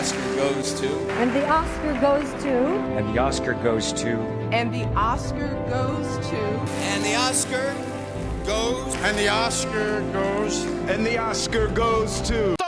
Oscar goes to. And the Oscar goes to. And the Oscar goes to. And the Oscar goes to. And the Oscar goes. And the Oscar goes. And the Oscar goes to.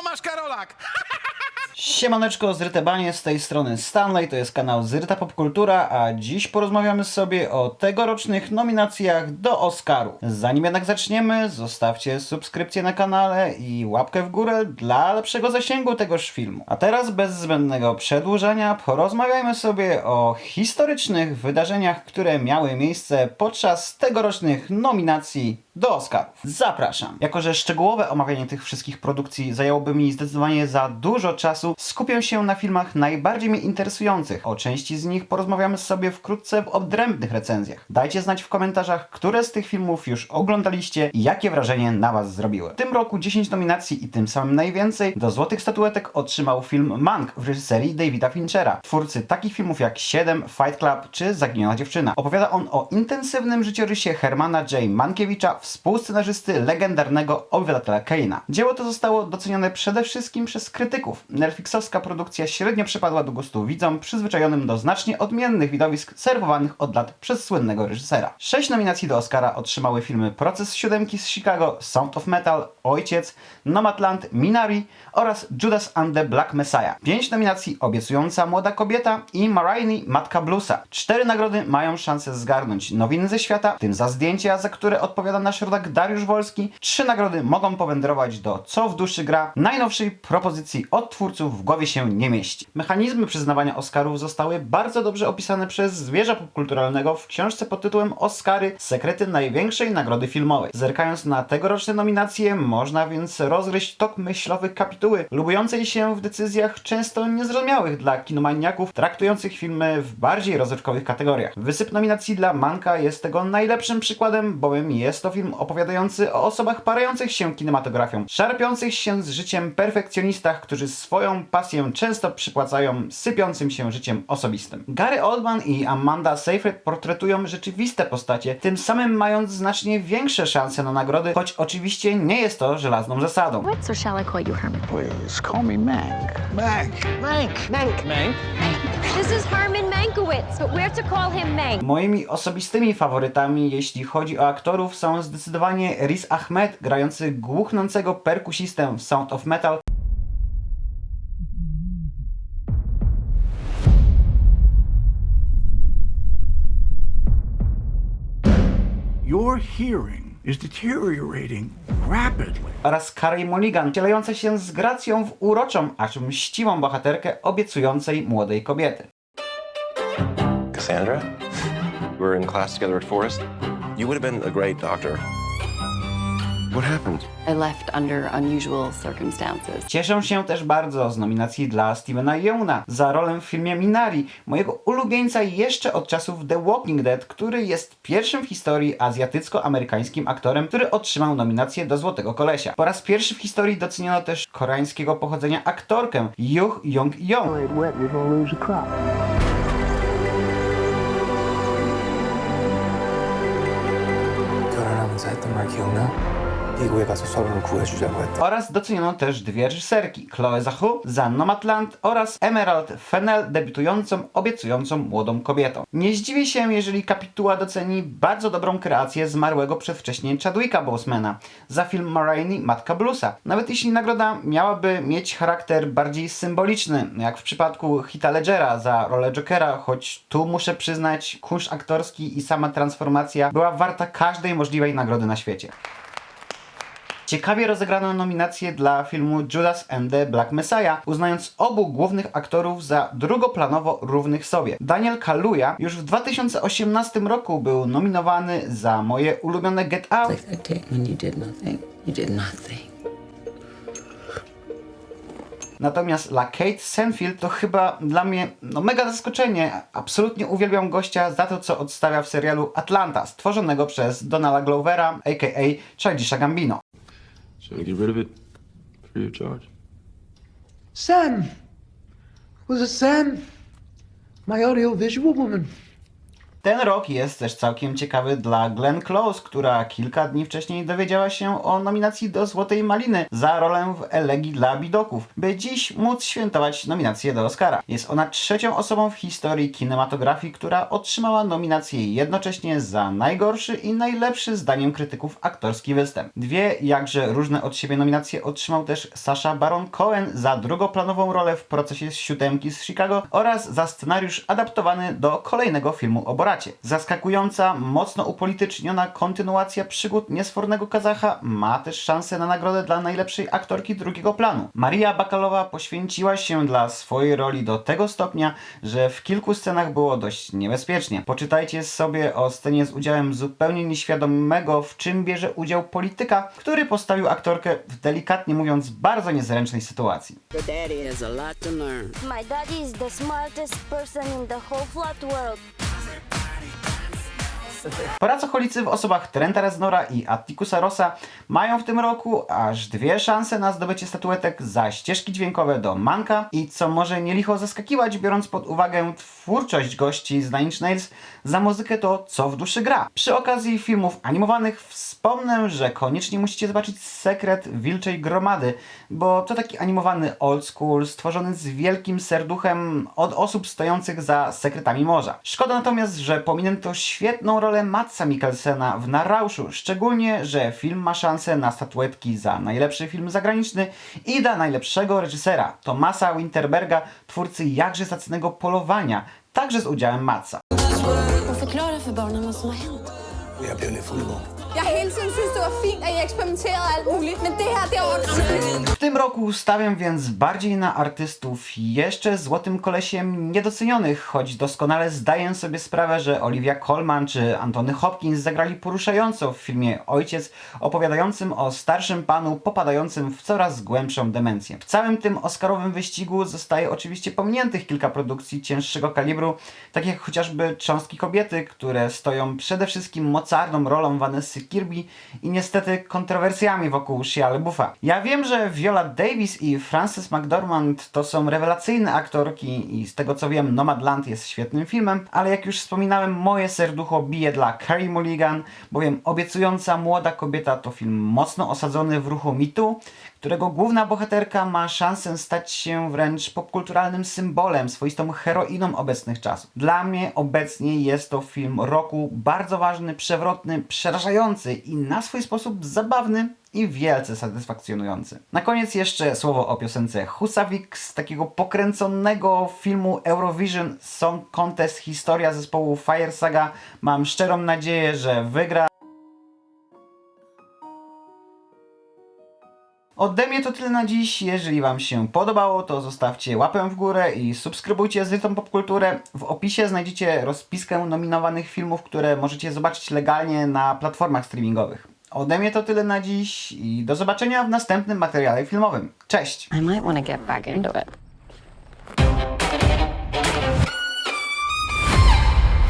Siemaneczko, Zryte Banie, z tej strony Stanley, to jest kanał Zryta Popkultura, a dziś porozmawiamy sobie o tegorocznych nominacjach do Oscaru. Zanim jednak zaczniemy, zostawcie subskrypcję na kanale i łapkę w górę dla lepszego zasięgu tegoż filmu. A teraz bez zbędnego przedłużania porozmawiajmy sobie o historycznych wydarzeniach, które miały miejsce podczas tegorocznych nominacji do Oscarów. Zapraszam. Jako, że szczegółowe omawianie tych wszystkich produkcji zajęłoby mi zdecydowanie za dużo czasu, skupię się na filmach najbardziej mnie interesujących. O części z nich porozmawiamy sobie wkrótce w odrębnych recenzjach. Dajcie znać w komentarzach, które z tych filmów już oglądaliście i jakie wrażenie na Was zrobiły. W tym roku 10 nominacji i tym samym najwięcej do złotych statuetek otrzymał film Mank w reżyserii Davida Finchera, twórcy takich filmów jak 7, Fight Club czy Zaginiona dziewczyna. Opowiada on o intensywnym życiorysie Hermana J. Mankiewicza, współscenarzysty legendarnego obywatela Keina. Dzieło to zostało docenione przede wszystkim przez krytyków. Netflixowska produkcja średnio przypadła do gustu widzom przyzwyczajonym do znacznie odmiennych widowisk serwowanych od lat przez słynnego reżysera. Sześć nominacji do Oscara otrzymały filmy Proces Siódemki z Chicago, Sound of Metal, Ojciec, Nomadland, Minari oraz Judas and the Black Messiah. Pięć nominacji Obiecująca Młoda Kobieta i Marini Matka Bluesa. Cztery nagrody mają szansę zgarnąć nowiny ze świata, w tym za zdjęcia, za które odpowiada nasz rodak Dariusz Wolski. Trzy nagrody mogą powędrować do Co w duszy gra, najnowszej propozycji od twórców w głowie się nie mieści. Mechanizmy przyznawania Oscarów zostały bardzo dobrze opisane przez zwierza popkulturalnego w książce pod tytułem Oscary Sekrety największej nagrody filmowej. Zerkając na tegoroczne nominacje, można więc rozgryźć tok myślowy kapituły, lubującej się w decyzjach często niezrozumiałych dla kinomaniaków, traktujących filmy w bardziej rozrywkowych kategoriach. Wysyp nominacji dla Manka jest tego najlepszym przykładem, bowiem jest to film opowiadający o osobach parających się kinematografią, szarpiących się z życiem perfekcjonistach, którzy swoją pasję często przypłacają sypiącym się życiem osobistym. Gary Oldman i Amanda Seyfried portretują rzeczywiste postacie, tym samym mając znacznie większe szanse na nagrody, choć oczywiście nie jest to żelazną zasadą. What, or shall I call you Herman? Please call me Mank. Mank. Mank. Mank. Mank. This is Herman Mankiewicz, but we're to call him Mank. Moimi osobistymi faworytami, jeśli chodzi o aktorów, są zdecydowanie Riz Ahmed, grający głuchnącego perkusistę w Sound of Metal, Your hearing is deteriorating rapidly. oraz Carey Mulligan, wcielająca się z gracją w uroczą, aż mściwą bohaterkę obiecującej młodej kobiety. Cassandra? We were in class together at Forest. You would have been a great doctor. What happened? I left under unusual circumstances. Cieszę się też bardzo z nominacji dla Stevena Yeuna za rolę w filmie Minari, mojego ulubieńca jeszcze od czasów The Walking Dead, który jest pierwszym w historii azjatycko-amerykańskim aktorem, który otrzymał nominację do Złotego Kolesia. Po raz pierwszy w historii doceniono też koreańskiego pochodzenia aktorkę Yuh Jong-yeon. inside the Mark Hill now? 했던 말 기억나? 미국에 가서 서로를 구해주자고 했다. Oraz doceniono też dwie reżyserki, Chloe Zhao za Nomadland oraz Emerald Fennell debiutującą, obiecującą młodą kobietą. Nie zdziwię się, jeżeli kapituła doceni bardzo dobrą kreację zmarłego przedwcześnie Chadwicka Bosemana za film Marini Matka Bluesa. Nawet jeśli nagroda miałaby mieć charakter bardziej symboliczny, jak w przypadku Hita Ledgera za rolę Jokera, choć tu muszę przyznać, kunszt aktorski i sama transformacja była warta każdej możliwej nagrody na świecie. Ciekawie rozegrano nominacje dla filmu Judas and the Black Messiah, uznając obu głównych aktorów za drugoplanowo równych sobie. Daniel Kaluuya już w 2018 roku był nominowany za moje ulubione Get Out, natomiast dla Kate Senfield to chyba dla mnie no, mega zaskoczenie. Absolutnie uwielbiam gościa za to, co odstawia w serialu Atlanta, stworzonego przez Donala Glovera, a.k.a. Childisha Gambino. Should I get rid of it free of charge? Sam! Was it Sam? My audiovisual woman. Ten rok jest też całkiem ciekawy dla Glenn Close, która kilka dni wcześniej dowiedziała się o nominacji do Złotej Maliny za rolę w Elegii dla Bidoków, by dziś móc świętować nominację do Oscara. Jest ona trzecią osobą w historii kinematografii, która otrzymała nominację jednocześnie za najgorszy i najlepszy zdaniem krytyków aktorski występ. Dwie jakże różne od siebie nominacje otrzymał też Sasha Baron Cohen za drugoplanową rolę w procesie z siódemki z Chicago oraz za scenariusz adaptowany do kolejnego filmu o Zaskakująca, mocno upolityczniona kontynuacja przygód niesfornego Kazacha ma też szansę na nagrodę dla najlepszej aktorki drugiego planu. Maria Bakalowa poświęciła się dla swojej roli do tego stopnia, że w kilku scenach było dość niebezpiecznie. Poczytajcie sobie o scenie z udziałem zupełnie nieświadomego, w czym bierze udział polityka, który postawił aktorkę w delikatnie mówiąc bardzo niezręcznej sytuacji. My daddy is the smartest person in the whole flat world. Pracocholicy w osobach Trenta Reznora i Attikusa Rossa mają w tym roku aż dwie szanse na zdobycie statuetek za ścieżki dźwiękowe do Manka i co może nie licho zaskakiwać, biorąc pod uwagę twórczość gości z Nine Inch Nails, za muzykę to Co w duszy gra. Przy okazji filmów animowanych wspomnę, że koniecznie musicie zobaczyć Sekret Wilczej Gromady, bo to taki animowany old school, stworzony z wielkim serduchem od osób stojących za sekretami morza. Szkoda natomiast, że pominęto świetną rolę Matsa Mikkelsena w Narrauszu, szczególnie, że film ma szansę na statuetki za najlepszy film zagraniczny i dla najlepszego reżysera Tomasa Winterberga, twórcy jakże zacnego polowania, także z udziałem Matsa. Förklara för barnen vad som har hänt. Jeg blev lidt fuld i går. Er W tym roku stawiam więc bardziej na artystów jeszcze złotym kolesiem niedocenionych, choć doskonale zdaję sobie sprawę, że Olivia Colman czy Antony Hopkins zagrali poruszająco w filmie Ojciec, opowiadającym o starszym panu popadającym w coraz głębszą demencję. W całym tym oscarowym wyścigu zostaje oczywiście pominiętych kilka produkcji cięższego kalibru, tak jak chociażby Cząstki Kobiety, które stoją przede wszystkim mocarną rolą Vanessy Kirby i niestety kontrowersjami wokół Shia LaBeoufa. Ja wiem, że Viola Davis i Frances McDormand to są rewelacyjne aktorki i z tego co wiem Nomadland jest świetnym filmem, ale jak już wspominałem moje serducho bije dla Carey Mulligan, bowiem obiecująca młoda kobieta to film mocno osadzony w ruchu mitu, którego główna bohaterka ma szansę stać się wręcz popkulturalnym symbolem, swoistą heroiną obecnych czasów. Dla mnie obecnie jest to film roku bardzo ważny, przewrotny, przerażający i na swój sposób zabawny i wielce satysfakcjonujący. Na koniec jeszcze słowo o piosence Husavik z takiego pokręconego filmu Eurovision Song Contest historia zespołu Fire Saga. Mam szczerą nadzieję, że wygra. Ode mnie to tyle na dziś. Jeżeli Wam się podobało, to zostawcie łapę w górę i subskrybujcie Zrytą Popkulturę. W opisie znajdziecie rozpiskę nominowanych filmów, które możecie zobaczyć legalnie na platformach streamingowych. Ode mnie to tyle na dziś i do zobaczenia w następnym materiale filmowym. Cześć! I might.